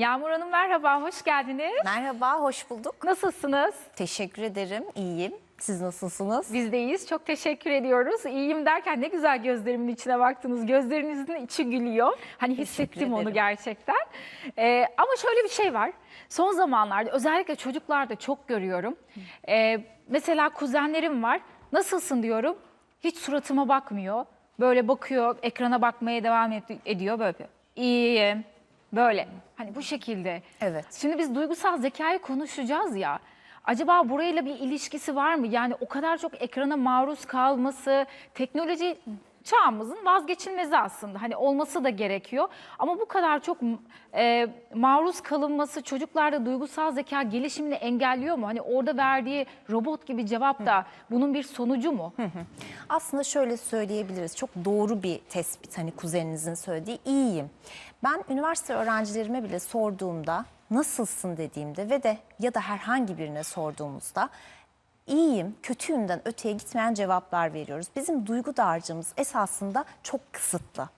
Yağmur Hanım merhaba, hoş geldiniz. Merhaba, hoş bulduk. Nasılsınız? Teşekkür ederim, iyiyim. Siz nasılsınız? Biz de iyiyiz, çok teşekkür ediyoruz. İyiyim derken ne güzel gözlerimin içine baktınız. Gözlerinizin içi gülüyor. Hani hissettim onu gerçekten. Ee, ama şöyle bir şey var. Son zamanlarda özellikle çocuklarda çok görüyorum. Ee, mesela kuzenlerim var. Nasılsın diyorum. Hiç suratıma bakmıyor. Böyle bakıyor, ekrana bakmaya devam ed- ediyor böyle. yapıyor. İyiyim. Böyle. Hani bu şekilde. Evet. Şimdi biz duygusal zekayı konuşacağız ya. Acaba burayla bir ilişkisi var mı? Yani o kadar çok ekrana maruz kalması, teknoloji çağımızın vazgeçilmezi aslında. Hani olması da gerekiyor. Ama bu kadar çok e, maruz kalınması çocuklarda duygusal zeka gelişimini engelliyor mu? Hani orada verdiği robot gibi cevap da bunun bir sonucu mu? Aslında şöyle söyleyebiliriz. Çok doğru bir tespit hani kuzeninizin söylediği. İyiyim. Ben üniversite öğrencilerime bile sorduğumda nasılsın dediğimde ve de ya da herhangi birine sorduğumuzda iyiyim, kötüyümden öteye gitmeyen cevaplar veriyoruz. Bizim duygu dağarcığımız esasında çok kısıtlı.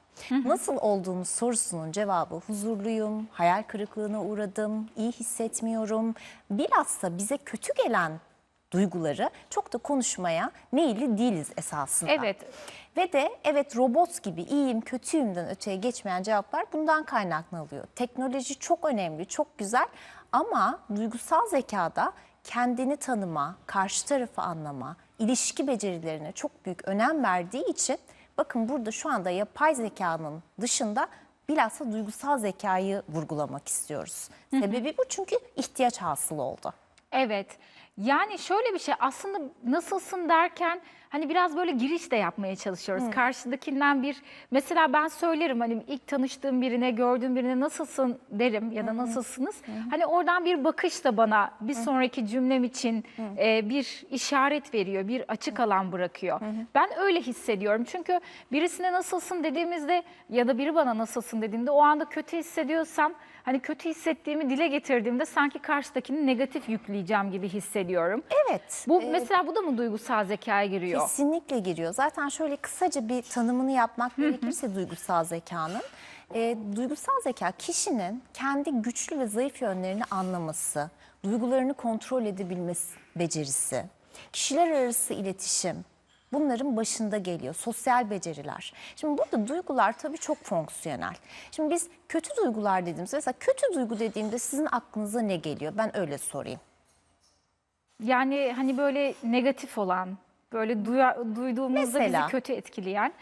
Nasıl olduğumuz sorusunun cevabı huzurluyum, hayal kırıklığına uğradım, iyi hissetmiyorum. Bilhassa bize kötü gelen duyguları çok da konuşmaya meyilli değiliz esasında. Evet. Ve de evet robot gibi iyiyim kötüyümden öteye geçmeyen cevaplar bundan kaynaklanıyor. Teknoloji çok önemli, çok güzel ama duygusal zekada kendini tanıma, karşı tarafı anlama, ilişki becerilerine çok büyük önem verdiği için bakın burada şu anda yapay zekanın dışında bilhassa duygusal zekayı vurgulamak istiyoruz. Sebebi bu çünkü ihtiyaç hasıl oldu. Evet. Yani şöyle bir şey aslında nasılsın derken hani biraz böyle giriş de yapmaya çalışıyoruz. Karşıdakinden bir mesela ben söylerim hani ilk tanıştığım birine gördüğüm birine nasılsın derim ya da nasılsınız. Hani oradan bir bakış da bana bir sonraki cümlem için e, bir işaret veriyor, bir açık alan bırakıyor. Ben öyle hissediyorum. Çünkü birisine nasılsın dediğimizde ya da biri bana nasılsın dediğinde o anda kötü hissediyorsam hani kötü hissettiğimi dile getirdiğimde sanki karşıdakini negatif yükleyeceğim gibi hissediyorum. Evet. Bu e, mesela bu da mı duygusal zekaya giriyor? Kesinlikle giriyor. Zaten şöyle kısaca bir tanımını yapmak gerekirse duygusal zekanın. e, duygusal zeka kişinin kendi güçlü ve zayıf yönlerini anlaması, duygularını kontrol edebilmesi becerisi, kişiler arası iletişim, bunların başında geliyor. Sosyal beceriler. Şimdi burada duygular tabii çok fonksiyonel. Şimdi biz kötü duygular dediğimizde mesela kötü duygu dediğimde sizin aklınıza ne geliyor? Ben öyle sorayım. Yani hani böyle negatif olan, böyle duya, duyduğumuzda Mesela? bizi kötü etkileyen.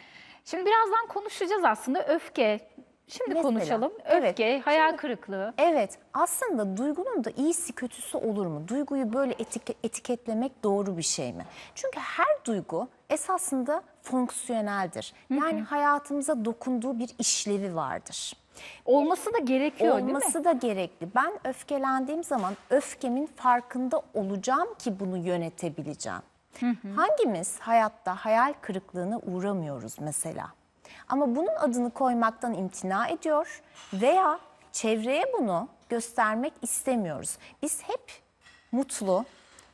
Şimdi birazdan konuşacağız aslında öfke. Şimdi Mesela, konuşalım. evet. Öfke, hayal kırıklığı. Evet, aslında duygunun da iyisi kötüsü olur mu? Duyguyu böyle etik- etiketlemek doğru bir şey mi? Çünkü her duygu esasında fonksiyoneldir. Yani hayatımıza dokunduğu bir işlevi vardır. Olması da gerekiyor değil mi? Olması da gerekli. Ben öfkelendiğim zaman öfkemin farkında olacağım ki bunu yönetebileceğim. Hangimiz hayatta hayal kırıklığına uğramıyoruz mesela? Ama bunun adını koymaktan imtina ediyor veya çevreye bunu göstermek istemiyoruz. Biz hep mutlu,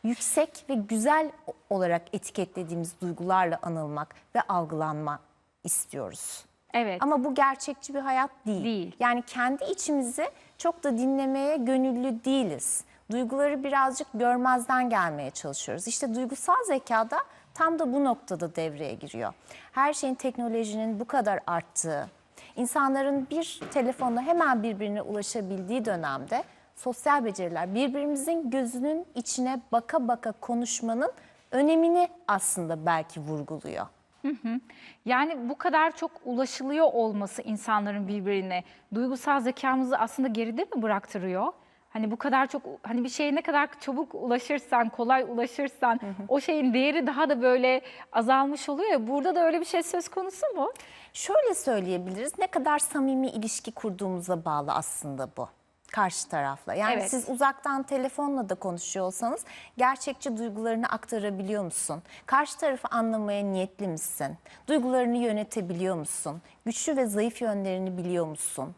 yüksek ve güzel olarak etiketlediğimiz duygularla anılmak ve algılanma istiyoruz. Evet. Ama bu gerçekçi bir hayat değil. Değil. Yani kendi içimizi çok da dinlemeye gönüllü değiliz. Duyguları birazcık görmezden gelmeye çalışıyoruz. İşte duygusal zekada tam da bu noktada devreye giriyor. Her şeyin teknolojinin bu kadar arttığı, insanların bir telefonla hemen birbirine ulaşabildiği dönemde sosyal beceriler birbirimizin gözünün içine baka baka konuşmanın önemini aslında belki vurguluyor. Yani bu kadar çok ulaşılıyor olması insanların birbirine duygusal zekamızı aslında geride mi bıraktırıyor? Hani bu kadar çok hani bir şeye ne kadar çabuk ulaşırsan, kolay ulaşırsan o şeyin değeri daha da böyle azalmış oluyor ya. Burada da öyle bir şey söz konusu mu? Şöyle söyleyebiliriz. Ne kadar samimi ilişki kurduğumuza bağlı aslında bu. Karşı tarafla. Yani Evet. siz uzaktan telefonla da konuşuyor olsanız gerçekçi duygularını aktarabiliyor musun? Karşı tarafı anlamaya niyetli misin? Duygularını yönetebiliyor musun? Güçlü ve zayıf yönlerini biliyor musun?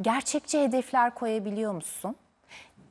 Gerçekçi hedefler koyabiliyor musun?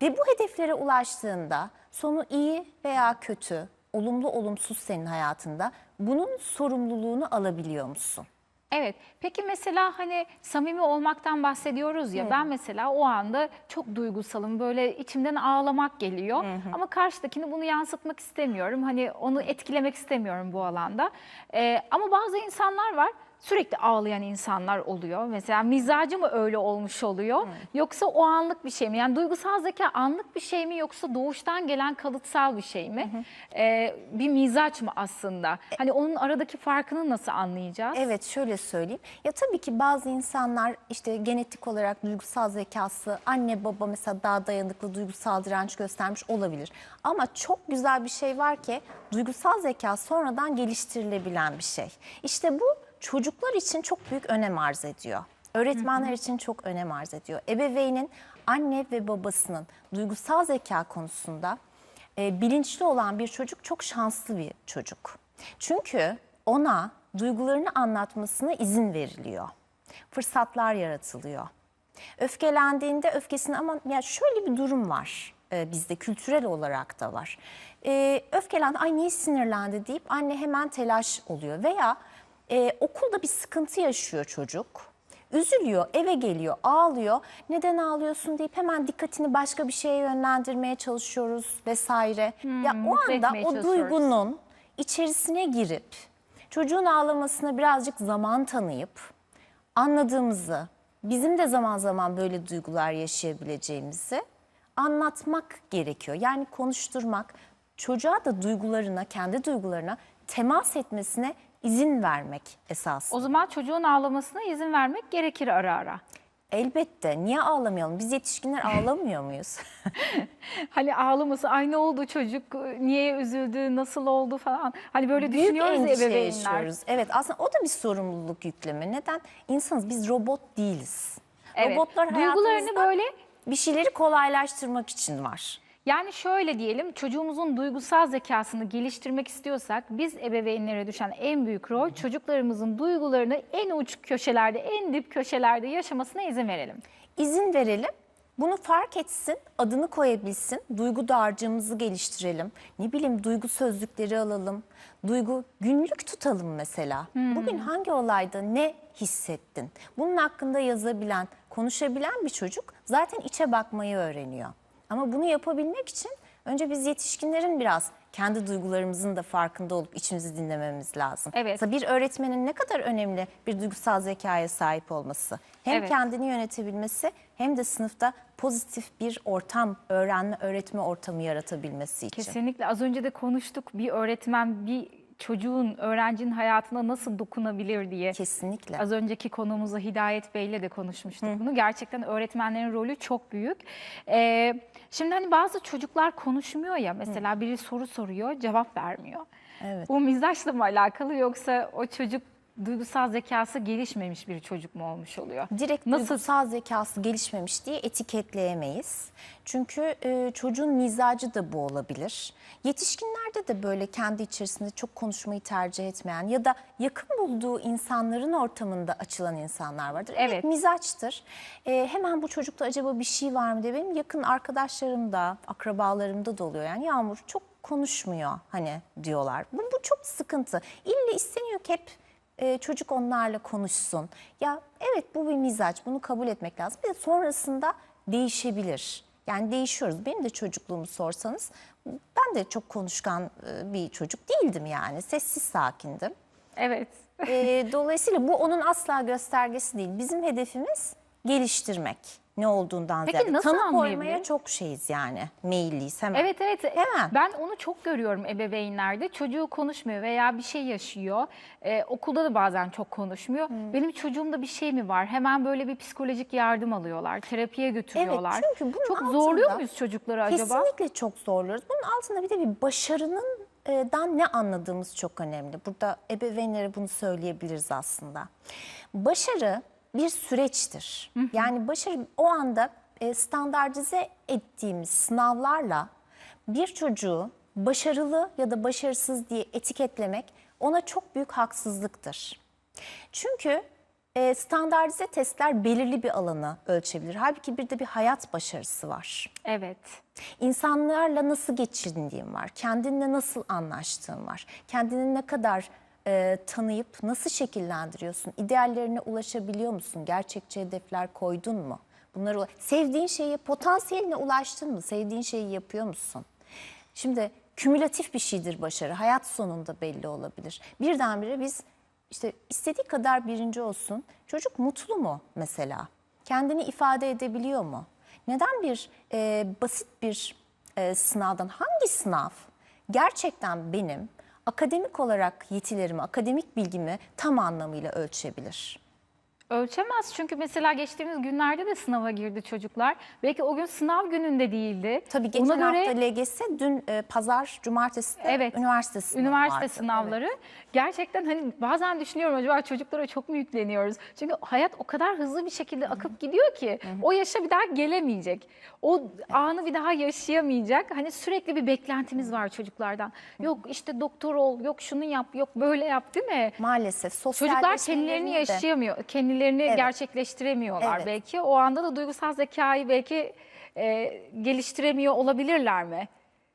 Ve bu hedeflere ulaştığında sonu iyi veya kötü, olumlu olumsuz senin hayatında bunun sorumluluğunu alabiliyor musun? Evet. Peki mesela hani samimi olmaktan bahsediyoruz ya. Ben mesela o anda çok duygusalım. Böyle içimden ağlamak geliyor. Ama karşıdakini bunu yansıtmak istemiyorum. Hani onu etkilemek istemiyorum bu alanda. Ee, ama bazı insanlar var sürekli ağlayan insanlar oluyor. Mesela mizacı mı öyle olmuş oluyor? Yoksa o anlık bir şey mi? Yani duygusal zeka anlık bir şey mi yoksa doğuştan gelen kalıtsal bir şey mi? Ee, bir mizaç mı aslında? Hani onun aradaki farkını nasıl anlayacağız? Evet şöyle söyleyeyim. Ya tabii ki bazı insanlar işte genetik olarak duygusal zekası anne baba mesela daha dayanıklı duygusal direnç göstermiş olabilir. Ama çok güzel bir şey var ki duygusal zeka sonradan geliştirilebilen bir şey. İşte bu çocuklar için çok büyük önem arz ediyor. Öğretmenler için çok önem arz ediyor. Ebeveynin anne ve babasının duygusal zeka konusunda e, bilinçli olan bir çocuk çok şanslı bir çocuk. Çünkü ona duygularını anlatmasına izin veriliyor. Fırsatlar yaratılıyor. Öfkelendiğinde öfkesini ama ya şöyle bir durum var e, bizde kültürel olarak da var. E, öfkelendi, ay niye sinirlendi deyip anne hemen telaş oluyor veya e, okulda bir sıkıntı yaşıyor çocuk. Üzülüyor, eve geliyor, ağlıyor. Neden ağlıyorsun deyip hemen dikkatini başka bir şeye yönlendirmeye çalışıyoruz vesaire. ya o anda o duygunun içerisine girip çocuğun ağlamasına birazcık zaman tanıyıp anladığımızı, bizim de zaman zaman böyle duygular yaşayabileceğimizi anlatmak gerekiyor. Yani konuşturmak, çocuğa da duygularına, kendi duygularına temas etmesine izin vermek esas. O zaman çocuğun ağlamasına izin vermek gerekir ara ara. Elbette. Niye ağlamayalım? Biz yetişkinler ağlamıyor muyuz? Hani ağlaması, ay ne oldu çocuk, niye üzüldü, nasıl oldu falan. Hani böyle Büyük düşünüyoruz ya ebeveynler. yaşıyoruz. Evet aslında o da bir sorumluluk yükleme. Neden? İnsanız biz robot değiliz. Evet. Robotlar Duygularını böyle bir şeyleri kolaylaştırmak için var. Yani şöyle diyelim çocuğumuzun duygusal zekasını geliştirmek istiyorsak biz ebeveynlere düşen en büyük rol çocuklarımızın duygularını en uç köşelerde, en dip köşelerde yaşamasına izin verelim. İzin verelim. Bunu fark etsin, adını koyabilsin, duygu dağarcığımızı geliştirelim. Ne bileyim duygu sözlükleri alalım, duygu günlük tutalım mesela. Bugün hangi olayda ne hissettin? Bunun hakkında yazabilen, konuşabilen bir çocuk zaten içe bakmayı öğreniyor. Ama bunu yapabilmek için önce biz yetişkinlerin biraz kendi duygularımızın da farkında olup içimizi dinlememiz lazım. Evet. Mesela bir öğretmenin ne kadar önemli bir duygusal zekaya sahip olması. Hem Evet. kendini yönetebilmesi hem de sınıfta pozitif bir ortam, öğrenme, öğretme ortamı yaratabilmesi için. Kesinlikle az önce de konuştuk bir öğretmen bir çocuğun, öğrencinin hayatına nasıl dokunabilir diye. Kesinlikle. Az önceki konuğumuzla Hidayet Bey'le de konuşmuştuk bunu. Gerçekten öğretmenlerin rolü çok büyük. Ee, şimdi hani bazı çocuklar konuşmuyor ya mesela biri soru soruyor cevap vermiyor. Evet. Bu mizaçla mı alakalı yoksa o çocuk duygusal zekası gelişmemiş bir çocuk mu olmuş oluyor? Direkt Nasıl? duygusal zekası gelişmemiş diye etiketleyemeyiz. Çünkü e, çocuğun mizacı da bu olabilir. Yetişkinlerde de böyle kendi içerisinde çok konuşmayı tercih etmeyen ya da yakın bulduğu insanların ortamında açılan insanlar vardır. Evet. mizaçtır. E, hemen bu çocukta acaba bir şey var mı diye benim yakın arkadaşlarımda, akrabalarımda da oluyor. Yani Yağmur çok konuşmuyor hani diyorlar. Bu, bu çok sıkıntı. İlle isteniyor ki hep e, çocuk onlarla konuşsun. Ya evet bu bir mizaç bunu kabul etmek lazım. Bir de sonrasında değişebilir. Yani değişiyoruz. Benim de çocukluğumu sorsanız ben de çok konuşkan e, bir çocuk değildim yani. Sessiz sakindim. Evet. E, dolayısıyla bu onun asla göstergesi değil. Bizim hedefimiz geliştirmek. Ne olduğundan Peki ziyade. nasıl Tanı koymaya çok şeyiz yani. Meyilliyiz hemen. Evet evet. Hemen. Ben onu çok görüyorum ebeveynlerde. Çocuğu konuşmuyor veya bir şey yaşıyor. Ee, okulda da bazen çok konuşmuyor. Hmm. Benim çocuğumda bir şey mi var? Hemen böyle bir psikolojik yardım alıyorlar. Terapiye götürüyorlar. çünkü bunun çok zorluyor altında- muyuz çocukları acaba? Kesinlikle çok zorluyoruz. Bunun altında bir de bir başarının e, dan ne anladığımız çok önemli. Burada ebeveynlere bunu söyleyebiliriz aslında. Başarı bir süreçtir. Yani başarı o anda e, standartize ettiğimiz sınavlarla bir çocuğu başarılı ya da başarısız diye etiketlemek ona çok büyük haksızlıktır. Çünkü e, standartize testler belirli bir alanı ölçebilir. Halbuki bir de bir hayat başarısı var. Evet. İnsanlarla nasıl geçindiğim var, kendinle nasıl anlaştığım var, kendini ne kadar e, tanıyıp nasıl şekillendiriyorsun? İdeallerine ulaşabiliyor musun? Gerçekçi hedefler koydun mu? Bunları sevdiğin şeyi, potansiyeline ulaştın mı? Sevdiğin şeyi yapıyor musun? Şimdi kümülatif bir şeydir başarı. Hayat sonunda belli olabilir. Birdenbire biz işte istediği kadar birinci olsun. Çocuk mutlu mu mesela? Kendini ifade edebiliyor mu? Neden bir e, basit bir e, sınavdan hangi sınav gerçekten benim akademik olarak yetilerimi, akademik bilgimi tam anlamıyla ölçebilir? Ölçemez çünkü mesela geçtiğimiz günlerde de sınava girdi çocuklar. Belki o gün sınav gününde değildi. Tabii geçen Ona göre hafta LGS, dün e, pazar, cumartesi Evet. üniversite sınavı üniversite vardı. sınavları gerçekten hani bazen düşünüyorum acaba çocuklara çok mu yükleniyoruz? Çünkü hayat o kadar hızlı bir şekilde akıp gidiyor ki o yaşa bir daha gelemeyecek. O anı bir daha yaşayamayacak. Hani sürekli bir beklentimiz var çocuklardan. Yok işte doktor ol, yok şunu yap, yok böyle yap değil mi? Maalesef sosyal Çocuklar kendilerini yaşayamıyor, kendilerini gerçekleştiremiyorlar Evet. belki. O anda da duygusal zekayı belki e, geliştiremiyor olabilirler mi?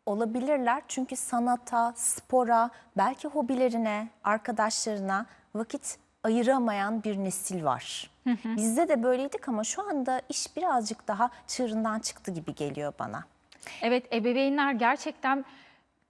olabilirler. Çünkü sanata, spora, belki hobilerine, arkadaşlarına vakit ayıramayan bir nesil var. Bizde de böyleydik ama şu anda iş birazcık daha çığırından çıktı gibi geliyor bana. Evet ebeveynler gerçekten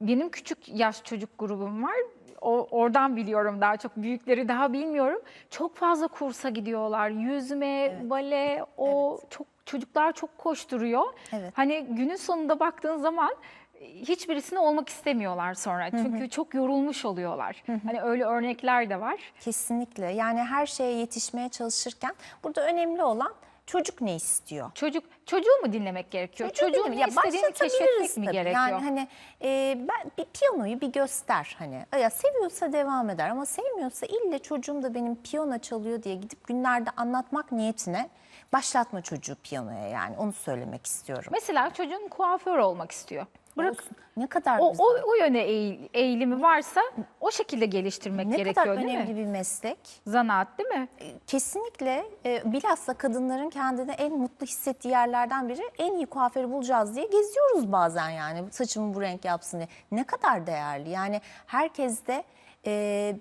benim küçük yaş çocuk grubum var. O, oradan biliyorum daha çok büyükleri daha bilmiyorum. Çok fazla kursa gidiyorlar. Yüzme, bale, o çok çocuklar çok koşturuyor. Evet. Hani günün sonunda baktığın zaman hiçbirisini olmak istemiyorlar sonra. Çünkü çok yorulmuş oluyorlar. Hani öyle örnekler de var. Kesinlikle. Yani her şeye yetişmeye çalışırken burada önemli olan çocuk ne istiyor? Çocuk çocuğu mu dinlemek gerekiyor? Çocuğu Çocuğun ne Ya istediğini keşfetmek mi tabii. gerekiyor? Yani hani e, ben bir piyanoyu bir göster hani. Ya seviyorsa devam eder ama sevmiyorsa ille çocuğum da benim piyano çalıyor diye gidip günlerde anlatmak niyetine başlatma çocuğu piyanoya yani onu söylemek istiyorum. Mesela çocuğun kuaför olmak istiyor. Bırak Olsun. Ne kadar o, güzel. o, o yöne eğil- eğilimi varsa o şekilde geliştirmek ne gerekiyor kadar değil önemli mi? bir meslek. Zanaat değil mi? Kesinlikle e, bilhassa kadınların kendini en mutlu hissettiği yerlerden biri en iyi kuaförü bulacağız diye geziyoruz bazen yani saçımı bu renk yapsın diye. Ne kadar değerli yani herkes de e,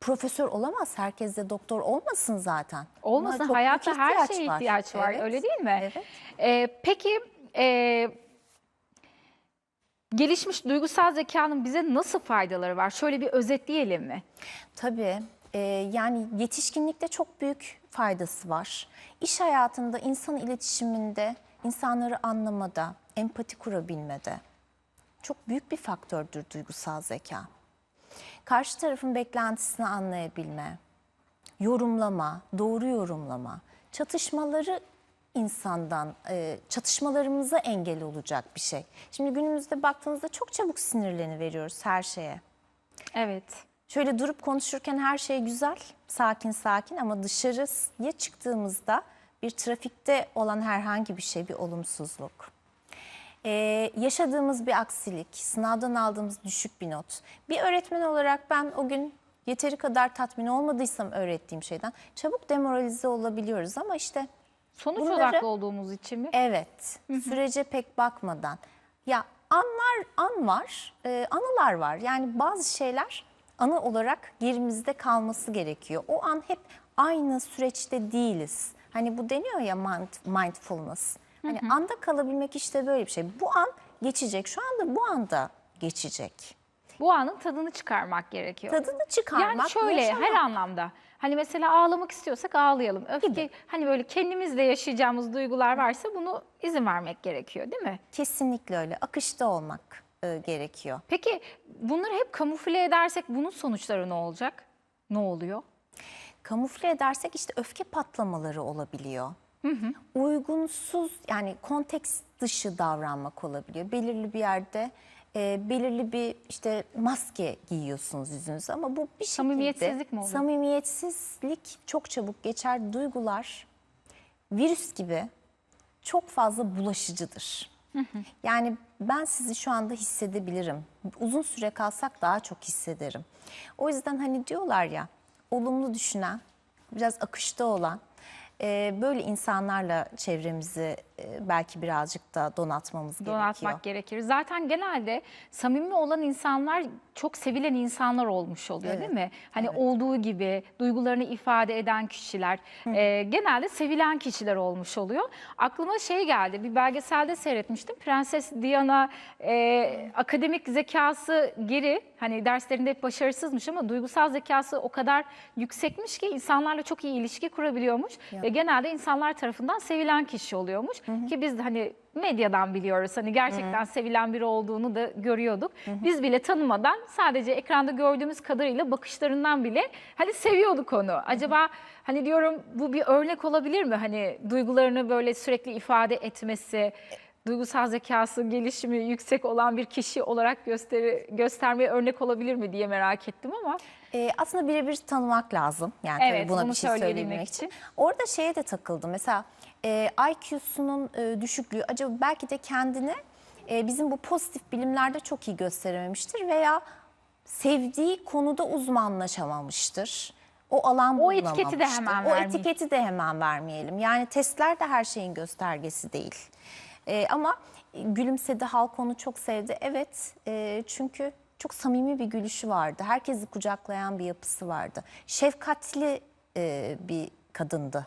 profesör olamaz, herkes de doktor olmasın zaten. Olmasın hayatta her ihtiyaç şeye var. ihtiyaç var Evet. öyle değil mi? Evet. Ee, peki e, gelişmiş duygusal zekanın bize nasıl faydaları var? Şöyle bir özetleyelim mi? Tabii. e, yani yetişkinlikte çok büyük faydası var. İş hayatında, insan iletişiminde, insanları anlamada, empati kurabilmede çok büyük bir faktördür duygusal zeka. Karşı tarafın beklentisini anlayabilme, yorumlama, doğru yorumlama, çatışmaları insandan, e, çatışmalarımıza engel olacak bir şey. Şimdi günümüzde baktığınızda çok çabuk sinirleni veriyoruz her şeye. Evet. Şöyle durup konuşurken her şey güzel, sakin sakin ama dışarıya çıktığımızda bir trafikte olan herhangi bir şey bir olumsuzluk. Ee, yaşadığımız bir aksilik, sınavdan aldığımız düşük bir not. Bir öğretmen olarak ben o gün yeteri kadar tatmin olmadıysam öğrettiğim şeyden çabuk demoralize olabiliyoruz ama işte Sonuç Bunları- odaklı olduğumuz için mi? Evet, sürece pek bakmadan. Ya anlar, an var, e, anılar var. Yani bazı şeyler anı olarak yerimizde kalması gerekiyor. O an hep aynı süreçte değiliz. Hani bu deniyor ya mind- mindfulness. Hani anda kalabilmek işte böyle bir şey. Bu an geçecek. Şu anda bu anda geçecek. Bu anın tadını çıkarmak gerekiyor. Tadını çıkarmak. Yani şöyle yaşamak. her anlamda. Hani mesela ağlamak istiyorsak ağlayalım. Öfke hani böyle kendimizde yaşayacağımız duygular varsa bunu izin vermek gerekiyor değil mi? Kesinlikle öyle. Akışta olmak e, gerekiyor. Peki bunları hep kamufle edersek bunun sonuçları ne olacak? Ne oluyor? kamufle edersek işte öfke patlamaları olabiliyor. Uygunsuz yani konteks dışı davranmak olabiliyor. Belirli bir yerde e, belirli bir işte maske giyiyorsunuz yüzünüze ama bu bir şekilde Samimiyetsizlik mi oluyor? Samimiyetsizlik çok çabuk geçer. Duygular virüs gibi çok fazla bulaşıcıdır. Yani ben sizi şu anda hissedebilirim. Uzun süre kalsak daha çok hissederim. O yüzden hani diyorlar ya olumlu düşünen, biraz akışta olan, e, böyle insanlarla çevremizi e, belki birazcık da donatmamız donatmak gerekiyor. gerekir. Zaten genelde samimi olan insanlar çok sevilen insanlar olmuş oluyor değil mi? Hani olduğu gibi duygularını ifade eden kişiler e, genelde sevilen kişiler olmuş oluyor. Aklıma şey geldi bir belgeselde seyretmiştim. Prenses Diana e, akademik zekası geri hani derslerinde hep başarısızmış ama duygusal zekası o kadar yüksekmiş ki insanlarla çok iyi ilişki kurabiliyormuş. Ve genelde insanlar tarafından sevilen kişi oluyormuş. Ki biz de hani medyadan biliyoruz. Hani gerçekten sevilen biri olduğunu da görüyorduk. Biz bile tanımadan sadece ekranda gördüğümüz kadarıyla bakışlarından bile hani seviyorduk onu. Acaba hani diyorum bu bir örnek olabilir mi? Hani duygularını böyle sürekli ifade etmesi, duygusal zekası gelişimi yüksek olan bir kişi olarak gösteri, göstermeye örnek olabilir mi diye merak ettim ama. E, aslında birebir tanımak lazım. Yani tabii Evet, buna bir şey söyleyebilmek için. için. Orada şeye de takıldım. Mesela e, IQ'sunun e, düşüklüğü acaba belki de kendini e, bizim bu pozitif bilimlerde çok iyi gösterememiştir veya sevdiği konuda uzmanlaşamamıştır. O alan O etiketi de hemen O vermeyelim. etiketi de hemen vermeyelim. Yani testler de her şeyin göstergesi değil. E, ama gülümsedi, halk onu çok sevdi. Evet, e, çünkü çok samimi bir gülüşü vardı. Herkesi kucaklayan bir yapısı vardı. Şefkatli e, bir kadındı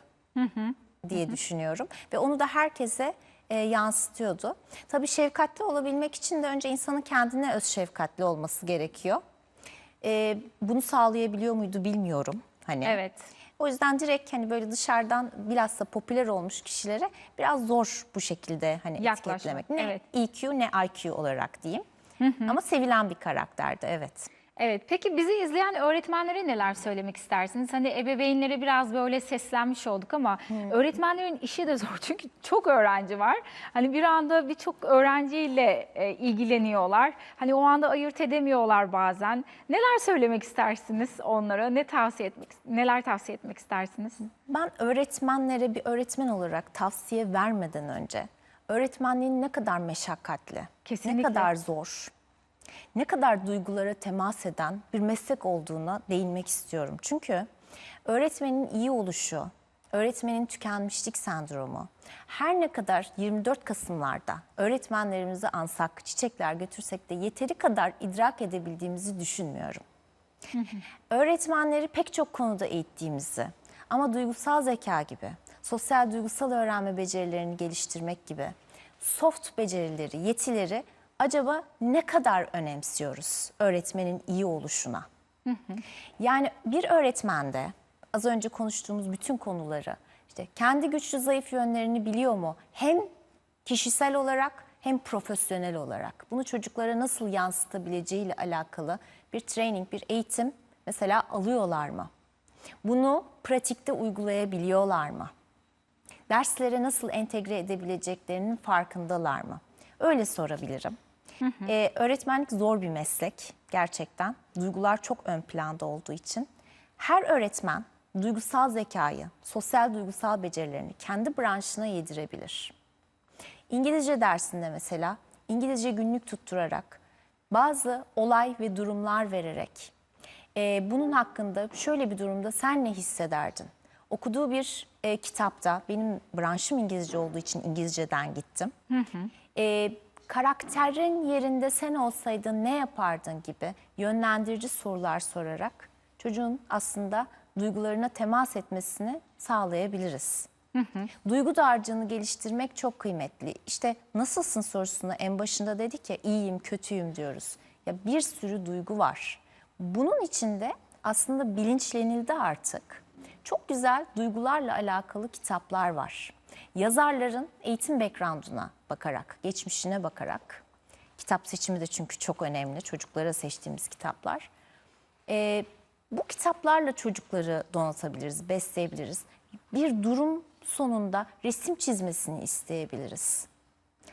diye düşünüyorum. Ve onu da herkese e, yansıtıyordu. Tabii şefkatli olabilmek için de önce insanın kendine öz şefkatli olması gerekiyor. E, bunu sağlayabiliyor muydu bilmiyorum. Hani. Evet. O yüzden direkt hani böyle dışarıdan bilhassa popüler olmuş kişilere biraz zor bu şekilde hani Yaklaşmak, etiketlemek. Ne evet. EQ ne IQ olarak diyeyim. Ama sevilen bir karakterdi evet. Evet. Peki bizi izleyen öğretmenlere neler söylemek istersiniz? Hani ebeveynlere biraz böyle seslenmiş olduk ama öğretmenlerin işi de zor çünkü çok öğrenci var. Hani bir anda birçok öğrenciyle e, ilgileniyorlar. Hani o anda ayırt edemiyorlar bazen. Neler söylemek istersiniz onlara? Ne tavsiye etmek neler tavsiye etmek istersiniz? Ben öğretmenlere bir öğretmen olarak tavsiye vermeden önce öğretmenliğin ne kadar meşakkatli, Kesinlikle. ne kadar zor, ne kadar duygulara temas eden bir meslek olduğuna değinmek istiyorum. Çünkü öğretmenin iyi oluşu, öğretmenin tükenmişlik sendromu, her ne kadar 24 Kasımlarda öğretmenlerimizi ansak, çiçekler götürsek de yeteri kadar idrak edebildiğimizi düşünmüyorum. Öğretmenleri pek çok konuda eğittiğimizi ama duygusal zeka gibi, sosyal duygusal öğrenme becerilerini geliştirmek gibi soft becerileri, yetileri acaba ne kadar önemsiyoruz öğretmenin iyi oluşuna? Yani bir öğretmende az önce konuştuğumuz bütün konuları işte kendi güçlü zayıf yönlerini biliyor mu? Hem kişisel olarak hem profesyonel olarak. Bunu çocuklara nasıl yansıtabileceğiyle alakalı bir training, bir eğitim mesela alıyorlar mı? Bunu pratikte uygulayabiliyorlar mı? Derslere nasıl entegre edebileceklerinin farkındalar mı? Öyle sorabilirim. Ee, öğretmenlik zor bir meslek gerçekten. Duygular çok ön planda olduğu için. Her öğretmen duygusal zekayı, sosyal duygusal becerilerini kendi branşına yedirebilir. İngilizce dersinde mesela İngilizce günlük tutturarak, bazı olay ve durumlar vererek, e, bunun hakkında şöyle bir durumda sen ne hissederdin? Okuduğu bir e, kitapta, benim branşım İngilizce olduğu için İngilizceden gittim. E, karakterin yerinde sen olsaydın ne yapardın gibi yönlendirici sorular sorarak çocuğun aslında duygularına temas etmesini sağlayabiliriz. Duygu dağarcığını geliştirmek çok kıymetli. İşte nasılsın sorusunu en başında dedik ya iyiyim, kötüyüm diyoruz. Ya bir sürü duygu var. Bunun içinde aslında bilinçlenildi artık. Çok güzel duygularla alakalı kitaplar var. Yazarların eğitim background'una bakarak, geçmişine bakarak, kitap seçimi de çünkü çok önemli çocuklara seçtiğimiz kitaplar. Ee, bu kitaplarla çocukları donatabiliriz, besleyebiliriz. Bir durum sonunda resim çizmesini isteyebiliriz.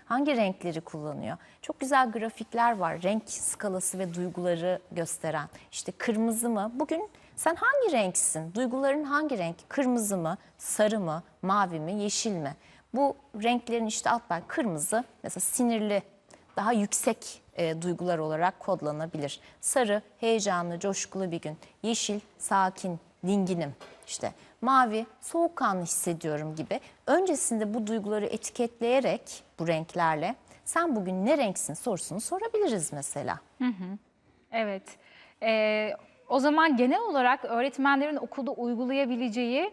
Hangi renkleri kullanıyor? Çok güzel grafikler var. Renk skalası ve duyguları gösteren. İşte kırmızı mı? Bugün sen hangi renksin? Duyguların hangi renk? Kırmızı mı? Sarı mı? Mavi mi? Yeşil mi? Bu renklerin işte altlar kırmızı mesela sinirli daha yüksek e, duygular olarak kodlanabilir. Sarı, heyecanlı, coşkulu bir gün. Yeşil, sakin, dinginim. İşte mavi, soğukkanlı hissediyorum gibi. Öncesinde bu duyguları etiketleyerek bu renklerle sen bugün ne renksin sorusunu sorabiliriz mesela. Evet. Ee, o zaman genel olarak öğretmenlerin okulda uygulayabileceği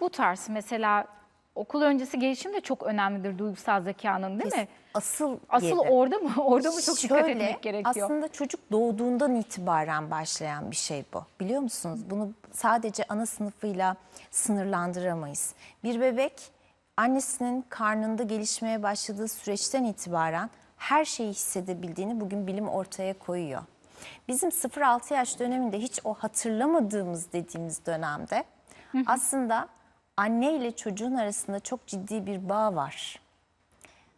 bu tarz mesela okul öncesi gelişim de çok önemlidir duygusal zekanın değil mi? Asıl Asıl yeri. orada mı? Orada mı çok dikkat Şöyle, etmek gerekiyor? Aslında çocuk doğduğundan itibaren başlayan bir şey bu. Biliyor musunuz? Bunu sadece ana sınıfıyla sınırlandıramayız. Bir bebek annesinin karnında gelişmeye başladığı süreçten itibaren her şeyi hissedebildiğini bugün bilim ortaya koyuyor. Bizim 0-6 yaş döneminde hiç o hatırlamadığımız dediğimiz dönemde aslında anne ile çocuğun arasında çok ciddi bir bağ var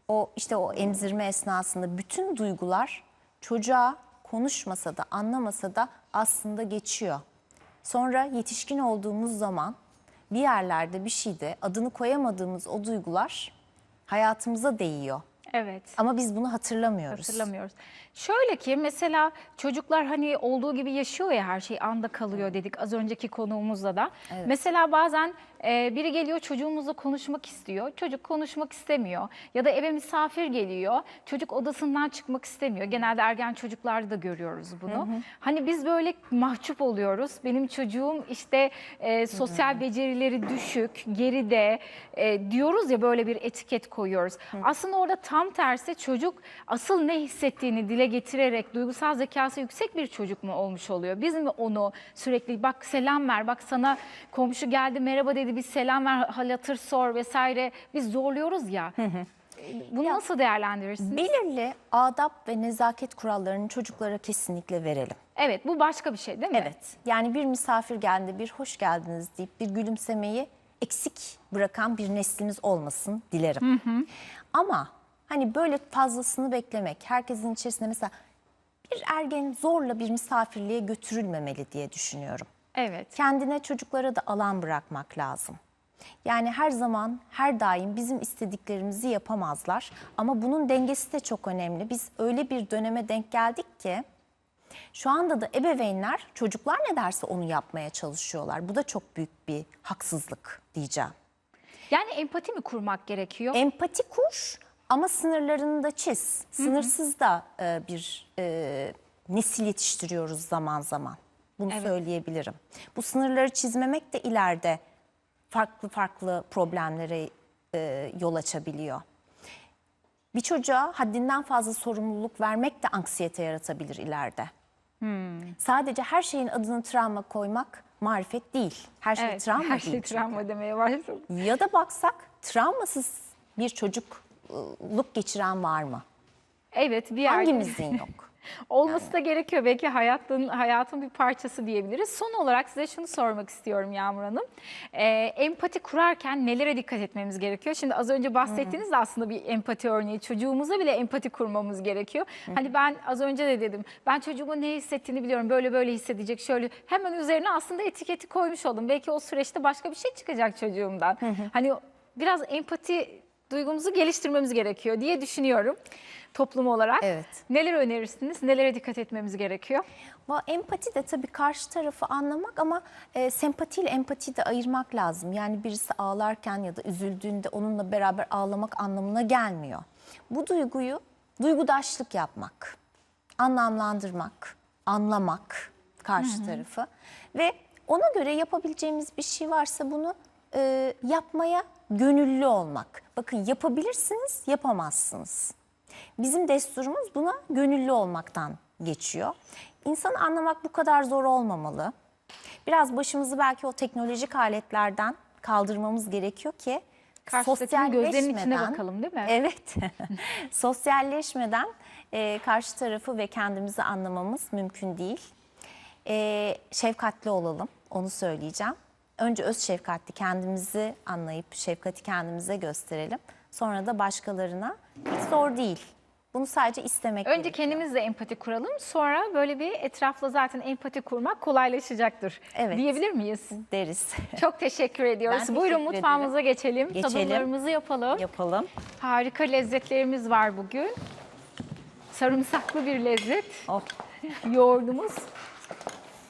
o işte o emzirme esnasında bütün duygular çocuğa konuşmasa da anlamasa da aslında geçiyor. Sonra yetişkin olduğumuz zaman bir yerlerde bir şeyde adını koyamadığımız o duygular hayatımıza değiyor. Evet. Ama biz bunu hatırlamıyoruz. Hatırlamıyoruz. Şöyle ki mesela çocuklar hani olduğu gibi yaşıyor ya her şey anda kalıyor dedik az önceki konuğumuzda da. Mesela bazen e, biri geliyor çocuğumuzla konuşmak istiyor. Çocuk konuşmak istemiyor. Ya da eve misafir geliyor. Çocuk odasından çıkmak istemiyor. Genelde ergen çocuklarda da görüyoruz bunu. Hani biz böyle mahcup oluyoruz. Benim çocuğum işte e, sosyal becerileri düşük, geride e, diyoruz ya böyle bir etiket koyuyoruz. Aslında orada tam tersi çocuk asıl ne hissettiğini dile getirerek duygusal zekası yüksek bir çocuk mu olmuş oluyor? Biz mi onu sürekli bak selam ver, bak sana komşu geldi merhaba dedi bir selam ver, hal hatır sor vesaire biz zorluyoruz ya. Bunu nasıl değerlendirirsiniz? Belirli adap ve nezaket kurallarını çocuklara kesinlikle verelim. Evet bu başka bir şey değil mi? Evet. Yani bir misafir geldi, bir hoş geldiniz deyip bir gülümsemeyi eksik bırakan bir neslimiz olmasın dilerim. Ama hani böyle fazlasını beklemek, herkesin içerisinde mesela bir ergen zorla bir misafirliğe götürülmemeli diye düşünüyorum. Evet. Kendine çocuklara da alan bırakmak lazım. Yani her zaman, her daim bizim istediklerimizi yapamazlar. Ama bunun dengesi de çok önemli. Biz öyle bir döneme denk geldik ki şu anda da ebeveynler çocuklar ne derse onu yapmaya çalışıyorlar. Bu da çok büyük bir haksızlık diyeceğim. Yani empati mi kurmak gerekiyor? Empati kur ama sınırlarını da çiz. Sınırsız da e, bir e, nesil yetiştiriyoruz zaman zaman. Bunu söyleyebilirim. Bu sınırları çizmemek de ileride farklı farklı problemlere e, yol açabiliyor. Bir çocuğa haddinden fazla sorumluluk vermek de anksiyete yaratabilir ileride. Sadece her şeyin adını travma koymak marifet değil. Her şey evet, travma her şey travma demeye başladım. Ya da baksak travmasız bir çocukluk geçiren var mı? Evet bir yerde. Hangimizin yok? Olması da gerekiyor. Belki hayatın, hayatın bir parçası diyebiliriz. Son olarak size şunu sormak istiyorum Yağmur Hanım. Ee, empati kurarken nelere dikkat etmemiz gerekiyor? Şimdi az önce bahsettiğiniz de aslında bir empati örneği. Çocuğumuza bile empati kurmamız gerekiyor. Hani ben az önce de dedim. Ben çocuğumun ne hissettiğini biliyorum. Böyle böyle hissedecek. Şöyle hemen üzerine aslında etiketi koymuş oldum. Belki o süreçte başka bir şey çıkacak çocuğumdan. Hani biraz empati duygumuzu geliştirmemiz gerekiyor diye düşünüyorum toplum olarak. Evet. Neler önerirsiniz? Nelere dikkat etmemiz gerekiyor? Empati de tabii karşı tarafı anlamak ama e, sempatiyle empatiyi de ayırmak lazım. Yani birisi ağlarken ya da üzüldüğünde onunla beraber ağlamak anlamına gelmiyor. Bu duyguyu duygudaşlık yapmak, anlamlandırmak, anlamak karşı tarafı ve ona göre yapabileceğimiz bir şey varsa bunu e, yapmaya gönüllü olmak. Bakın yapabilirsiniz, yapamazsınız. Bizim desturumuz buna gönüllü olmaktan geçiyor. İnsanı anlamak bu kadar zor olmamalı. Biraz başımızı belki o teknolojik aletlerden kaldırmamız gerekiyor ki Karşıdakinin gözlerinin içine bakalım değil mi? Evet. Sosyalleşmeden e, karşı tarafı ve kendimizi anlamamız mümkün değil. E, şefkatli olalım, onu söyleyeceğim. Önce öz şefkatli kendimizi anlayıp şefkati kendimize gösterelim. Sonra da başkalarına hiç zor değil. Bunu sadece istemek Önce gerekiyor. kendimizle empati kuralım. Sonra böyle bir etrafla zaten empati kurmak kolaylaşacaktır. Evet. Diyebilir miyiz? deriz. Çok teşekkür ediyoruz. Ben Buyurun teşekkür mutfağımıza geçelim. Geçelim. Tadımlarımızı yapalım. Yapalım. Harika lezzetlerimiz var bugün. Sarımsaklı bir lezzet. Oh. Yoğurdumuz.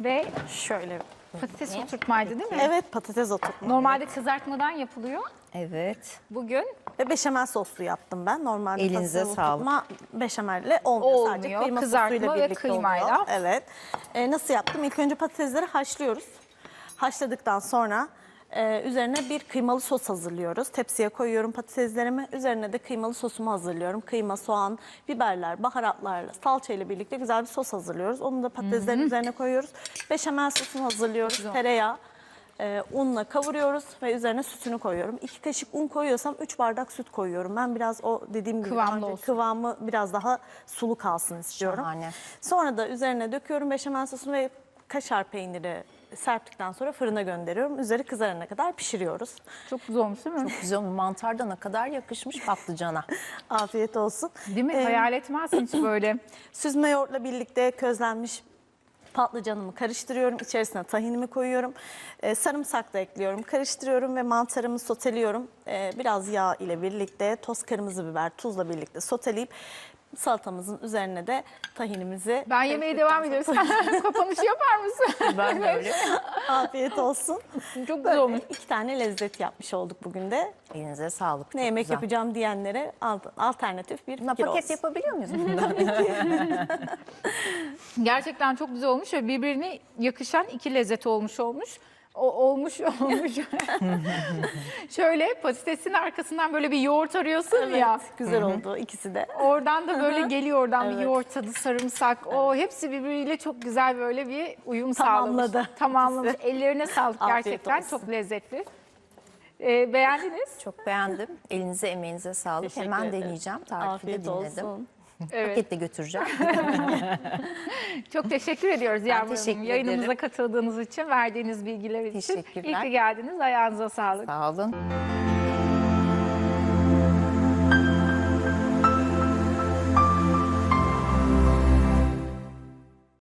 Ve şöyle Patates oturtmaydı değil mi? Evet patates oturtma. Normalde kızartmadan yapılıyor. Evet. Bugün Ve beşamel soslu yaptım ben. Normalde Elinize patates sağlık. oturtma beşamelle olmuyor. Sadece Olmuyor. kıyma Kızartma sosuyla ve birlikte kıymayla. oluyor. Evet. Ee, nasıl yaptım? İlk önce patatesleri haşlıyoruz. Haşladıktan sonra e, üzerine bir kıymalı sos hazırlıyoruz. Tepsiye koyuyorum patateslerimi. Üzerine de kıymalı sosumu hazırlıyorum. Kıyma, soğan, biberler, baharatlarla, salça ile birlikte güzel bir sos hazırlıyoruz. Onu da patateslerin üzerine koyuyoruz. Beşamel sosunu hazırlıyoruz. Tereyağı, e, unla kavuruyoruz ve üzerine sütünü koyuyorum. İki kaşık un koyuyorsam üç bardak süt koyuyorum. Ben biraz o dediğim gibi Kıvamlı önce olsun. kıvamı biraz daha sulu kalsın istiyorum. Şahane. Sonra da üzerine döküyorum beşamel sosunu ve kaşar peyniri serptikten sonra fırına gönderiyorum. Üzeri kızarana kadar pişiriyoruz. çok güzel olmuş değil mi? Güzel mantarda ne kadar yakışmış patlıcana. Afiyet olsun. Değil mi? Ee, Hayal etmezsin hiç böyle. Süzme yoğurtla birlikte közlenmiş patlıcanımı karıştırıyorum. İçerisine tahinimi koyuyorum. Ee, sarımsak da ekliyorum. Karıştırıyorum ve mantarımı soteliyorum. Ee, biraz yağ ile birlikte toz kırmızı biber, tuzla birlikte soteleyip salatamızın üzerine de tahinimizi Ben yemeğe devam ediyorum. Sen kapanışı yapar mısın? Ben de öyle. afiyet olsun. Çok güzel olmuş. iki tane lezzet yapmış olduk bugün de. Elinize sağlık. Ne yemek güzel. yapacağım diyenlere al- alternatif bir fikir paket olsun. yapabiliyor muyuz? Gerçekten çok güzel olmuş ve birbirine yakışan iki lezzet olmuş olmuş. O, olmuş olmuş. Şöyle patatesin arkasından böyle bir yoğurt arıyorsun ya. Güzel oldu ikisi de. Oradan da böyle geliyor oradan bir Evet. yoğurt tadı, sarımsak. O hepsi birbiriyle çok güzel böyle bir uyum Tamamladı sağlamış. Tamamlamış. Ellerine sağlık Afiyet gerçekten olsun. çok lezzetli. Ee, beğendiniz? Çok beğendim. Elinize emeğinize sağlık. Teşekkür Hemen ederim. deneyeceğim. Tarifi Afiyet de dinledim. olsun. Evet. Paketle götüreceğim. Çok teşekkür ediyoruz Yağmur Hanım. teşekkür Yayınımıza ederim. katıldığınız için, verdiğiniz bilgiler için. Teşekkürler. İyi ki geldiniz. Ayağınıza sağlık. Sağ olun.